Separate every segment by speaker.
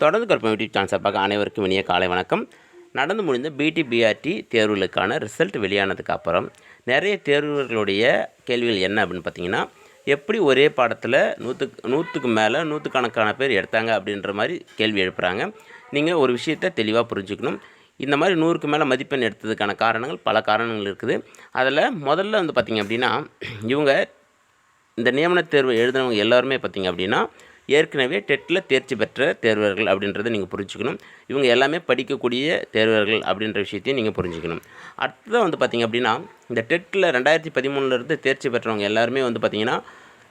Speaker 1: தொடர்ந்து கற்பம் YouTube channel சார்பாக அனைவருக்கும் இனிய காலை வணக்கம். நடந்து முடிந்த பிடி பிஆர்டி தேர்வுகளுக்கான ரிசல்ட் வெளியானதுக்கு அப்புறம் நிறைய தேர்வுகளுடைய கேள்விகள் என்ன அப்படின்னு பார்த்தீங்கன்னா எப்படி ஒரே பாடத்தில் நூற்றுக்கு நூற்றுக்கு மேலே நூற்றுக்கணக்கான பேர் எடுத்தாங்க அப்படின்ற மாதிரி கேள்வி எழுப்புகிறாங்க நீங்கள் ஒரு விஷயத்தை தெளிவாக புரிஞ்சுக்கணும். இந்த மாதிரி நூறுக்கு மேலே மதிப்பெண் எடுத்ததுக்கான காரணங்கள் பல காரணங்கள் இருக்குது. அதில் முதல்ல வந்து பார்த்திங்க அப்படின்னா இவங்க இந்த நியமனத் தேர்வு எழுதினவங்க எல்லாருமே பார்த்தீங்க அப்படின்னா ஏற்கனவே டெட்டில் தேர்ச்சி பெற்ற தேர்வர்கள் அப்படின்றத நீங்கள் புரிஞ்சுக்கணும். இவங்க எல்லாமே படிக்கக்கூடிய தேர்வர்கள் அப்படின்ற விஷயத்தையும் நீங்கள் புரிஞ்சுக்கணும். அடுத்ததாக வந்து பார்த்திங்க அப்படின்னா இந்த டெட்டில் ரெண்டாயிரத்தி பதிமூணுலேருந்து தேர்ச்சி பெற்றவங்க எல்லாருமே வந்து பார்த்திங்கன்னா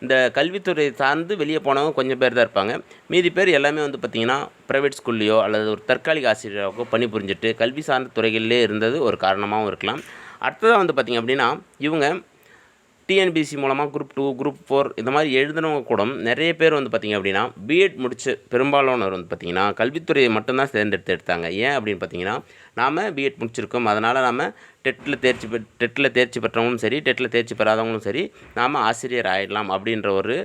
Speaker 1: இந்த கல்வித்துறை சார்ந்து வெளியே போனவங்க கொஞ்சம் பேர் தான் இருப்பாங்க. மீதி பேர் எல்லாமே வந்து பார்த்திங்கன்னா ப்ரைவேட் ஸ்கூல்லையோ அல்லது ஒரு தற்காலிக ஆசிரியராகவோ பணி புரிஞ்சுட்டு கல்வி சார்ந்த துறைகளிலே இருந்தது ஒரு காரணமாகவும் இருக்கலாம். அடுத்ததாக வந்து பார்த்திங்க அப்படின்னா இவங்க டிஎன்பிசி மூலமாக குரூப் டூ குரூப் ஃபோர் இந்த மாதிரி எழுதுனவங்க கூட நிறைய பேர் வந்து பார்த்திங்க அப்படின்னா பிஎட் முடிச்சு பெரும்பாலானவர் வந்து பார்த்திங்கன்னா கல்வித்துறையை மட்டும்தான் தேர்ந்தெடுத்து எடுத்தாங்க ஏன் அப்படின்னு பார்த்தீங்கன்னா நாம் பிஎட் முடிச்சிருக்கோம். அதனால் நாம் டெட்டில் தேர்ச்சி பெ டெட்டில் தேர்ச்சி பெற்றவங்களும் சரி டெட்டில் தேர்ச்சி பெறாதவங்களும் சரி நாம் ஆசிரியர் ஆகிடலாம் அப்படின்ற ஒரு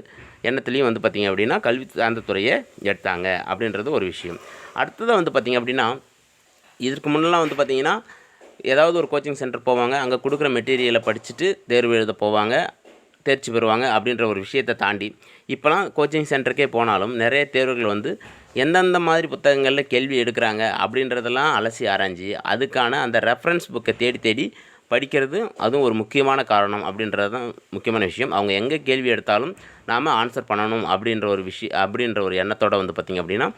Speaker 1: எண்ணத்துலேயும் வந்து பார்த்திங்க அப்படின்னா கல்வி சார்ந்த துறையை எடுத்தாங்க அப்படின்றது ஒரு விஷயம். அடுத்ததாக வந்து பார்த்திங்க அப்படின்னா இதற்கு முன்னெல்லாம் வந்து பார்த்திங்கன்னா ஏதாவது ஒரு கோச்சிங் சென்டர் போவாங்க அங்கே கொடுக்குற மெட்டீரியலை படிச்சுட்டு தேர்வு எழுத போவாங்க தேர்ச்சி பெறுவாங்க அப்படின்ற ஒரு விஷயத்தை தாண்டி. இப்போலாம் கோச்சிங் சென்டருக்கே போனாலும் நிறைய தேர்வுகள் வந்து எந்தெந்த மாதிரி புத்தகங்களில் கேள்வி எடுக்கிறாங்க அப்படின்றதெல்லாம் அலசி ஆராய்ஞ்சி அதுக்கான அந்த ரெஃபரன்ஸ் புக்கை தேடி தேடி படிக்கிறது அதுவும் ஒரு முக்கியமான காரணம் அப்படின்றது தான் முக்கியமான விஷயம். அவங்க எங்கே கேள்வி எடுத்தாலும் நாம் ஆன்சர் பண்ணணும் அப்படின்ற ஒரு விஷயம் அப்படின்ற ஒரு எண்ணத்தோடு வந்து பார்த்திங்க அப்படின்னா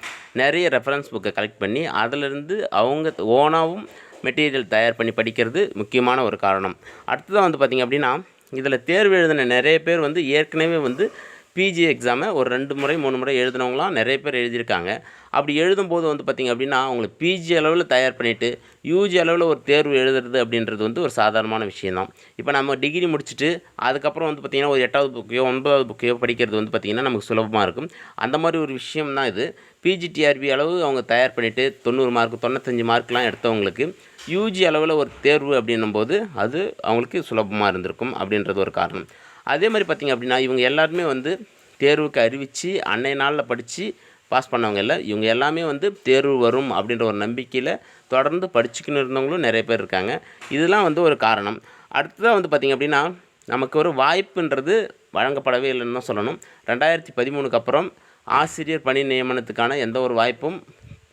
Speaker 1: நிறைய ரெஃபரன்ஸ் புக்கை கலெக்ட் பண்ணி அதிலிருந்து அவங்க ஓனாகவும் மெட்டீரியல் தயார் பண்ணி படிக்கிறது முக்கியமான ஒரு காரணம். அடுத்ததாக வந்து பார்த்திங்க அப்படின்னா இதில் தேர்வு எழுதின நிறைய பேர் வந்து ஏற்கனவே வந்து பிஜி எக்ஸாமை ஒரு ரெண்டு முறை மூணு முறை எழுதினவங்களாம் நிறைய பேர் எழுதியிருக்காங்க. அப்படி எழுதும்போது வந்து பார்த்திங்க அப்படின்னா அவங்களுக்கு பிஜி அளவில் தயார் பண்ணிவிட்டு யூஜி அளவில் ஒரு தேர்வு எழுதுறது அப்படின்றது வந்து ஒரு சாதாரணமான விஷயந்தான் இப்போ நம்ம டிகிரி முடிச்சுட்டு அதுக்கப்புறம் வந்து பார்த்திங்கன்னா ஒரு எட்டாவது புக்கையோ ஒன்பதாவது புக்கையோ படிக்கிறது வந்து பார்த்திங்கன்னா நமக்கு சுலபமாக இருக்கும். அந்த மாதிரி ஒரு விஷயம் தான் இது பிஜிடிஆர்பி அளவு அவங்க தயார் பண்ணிவிட்டு தொண்ணூறு மார்க் தொண்ணூத்தஞ்சு மார்க்லாம் எடுத்தவங்களுக்கு யூஜி அளவில் ஒரு தேர்வு அப்படின்னும் போது அது அவங்களுக்கு சுலபமாக இருந்திருக்கும் அப்படின்றது ஒரு காரணம். அதே மாதிரி பார்த்திங்க அப்படின்னா இவங்க எல்லாருமே வந்து தேர்வுக்கு அறிவித்து அன்னைய நாளில் படித்து பாஸ் பண்ணவங்க இல்லை இவங்க எல்லாமே வந்து தேர்வு வரும் அப்படின்ற ஒரு நம்பிக்கையில் தொடர்ந்து படிச்சுக்கின்னு இருந்தவங்களும் நிறைய பேர் இருக்காங்க. இதெல்லாம் வந்து ஒரு காரணம். அடுத்ததாக வந்து பார்த்திங்க அப்படின்னா நமக்கு ஒரு வாய்ப்புன்றது வழங்கப்படவே இல்லைன்னு தான் சொல்லணும். ரெண்டாயிரத்தி பதிமூணுக்கு அப்புறம் ஆசிரியர் பணி நியமனத்துக்கான எந்த ஒரு வாய்ப்பும்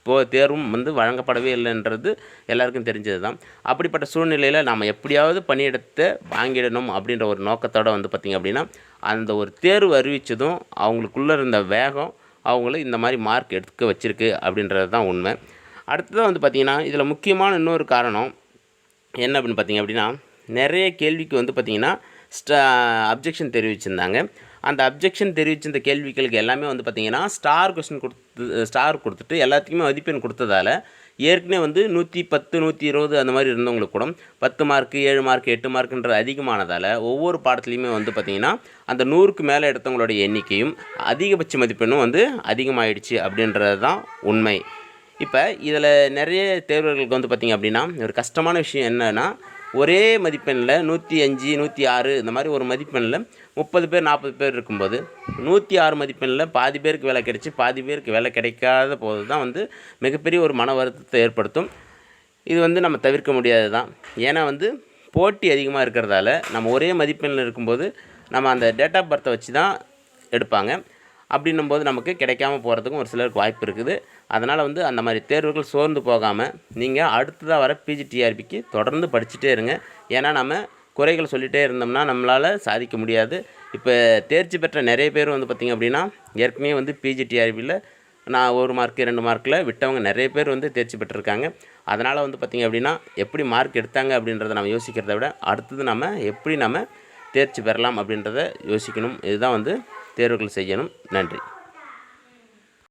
Speaker 1: போ தேர்வும் வந்து வழங்கப்படவே இல்லைன்றது எல்லாருக்கும் தெரிஞ்சது தான் அப்படிப்பட்ட சூழ்நிலையில் நாம் எப்படியாவது பணியிடத்தை வாங்கிடணும் அப்படின்ற ஒரு நோக்கத்தோடு வந்து பார்த்திங்க அப்படின்னா அந்த ஒரு தேர்வு அறிவித்ததும் அவங்களுக்குள்ளே இருந்த வேகம் அவங்கள இந்த மாதிரி மார்க் எடுக்க வச்சுருக்கு அப்படின்றது தான் உண்மை. அடுத்ததாக வந்து பார்த்திங்கன்னா இதில் முக்கியமான இன்னொரு காரணம் என்ன அப்படின்னு பார்த்திங்க அப்படின்னா நிறைய கேள்விக்கு வந்து பார்த்திங்கன்னா ஸ்ட அப்ஜெக்ஷன் தெரிவிச்சிருந்தாங்க. அந்த அப்ஜெக்ஷன் இந்த கேள்விகளுக்கு எல்லாமே வந்து பார்த்திங்கன்னா ஸ்டார் கொஸ்டின் கொடுத்து ஸ்டார் கொடுத்துட்டு எல்லாத்துக்குமே மதிப்பெண் கொடுத்ததால ஏற்கனவே வந்து நூற்றி பத்து நூற்றி இருபது அந்த மாதிரி இருந்தவங்களுக்கு கூட பத்து மார்க்கு ஏழு மார்க் எட்டு மார்க்குன்ற அதிகமானதால் ஒவ்வொரு பாடத்துலையுமே வந்து பார்த்திங்கன்னா அந்த நூறுக்கு மேலே எடுத்தவங்களுடைய எண்ணிக்கையும் அதிகபட்ச மதிப்பெண்ணும் வந்து அதிகமாகிடுச்சு அப்படின்றது தான் உண்மை. இப்போ இதில் நிறைய தேர்வர்களுக்கு வந்து பார்த்திங்க அப்படின்னா ஒரு கஷ்டமான விஷயம் என்னென்னா ஒரே மதிப்பெண்ணில் நூற்றி அஞ்சு நூற்றி ஆறு இந்த மாதிரி ஒரு மதிப்பெண்ணில் முப்பது பேர் நாற்பது பேர் இருக்கும்போது நூற்றி ஆறு மதிப்பெண்ணில் பாதி பேருக்கு வேலை கிடைச்சி பாதி பேருக்கு வேலை கிடைக்காத போது தான் வந்து மிகப்பெரிய ஒரு மன வருத்தத்தை ஏற்படுத்தும். இது வந்து நம்ம தவிர்க்க முடியாது தான் ஏன்னா வந்து போட்டி அதிகமாக இருக்கிறதால நம்ம ஒரே மதிப்பெண்ணில் இருக்கும்போது நம்ம அந்த டேட் ஆஃப் பர்த்தை வச்சு தான் எடுப்பாங்க. அப்படின்னும் போது நமக்கு கிடைக்காம போகிறதுக்கும் ஒரு சிலருக்கு வாய்ப்பு இருக்குது. அதனால் வந்து அந்த மாதிரி தேர்வுகள் சோர்ந்து போகாமல் நீங்கள் அடுத்ததாக வர பிஜிடிஆர்பிக்கு தொடர்ந்து படிச்சுட்டே இருங்க. ஏன்னா நம்ம குறைகள் சொல்லிகிட்டே இருந்தோம்னா நம்மளால் சாதிக்க முடியாது. இப்போ தேர்ச்சி பெற்ற நிறைய பேர் வந்து பார்த்திங்க அப்படின்னா ஏற்கனவே வந்து பிஜிடிஆர்பியில் நான் ஒரு மார்க்கு ரெண்டு மார்க்கில் விட்டவங்க நிறைய பேர் வந்து தேர்ச்சி பெற்றிருக்காங்க. அதனால் வந்து பார்த்திங்க அப்படின்னா எப்படி மார்க் எடுத்தாங்க அப்படின்றத நம்ம யோசிக்கிறத விட அடுத்தது நம்ம எப்படி நம்ம தேர்ச்சி பெறலாம் அப்படின்றத யோசிக்கணும். இதுதான் வந்து தேர்வுகள் செய்யணும். நன்றி.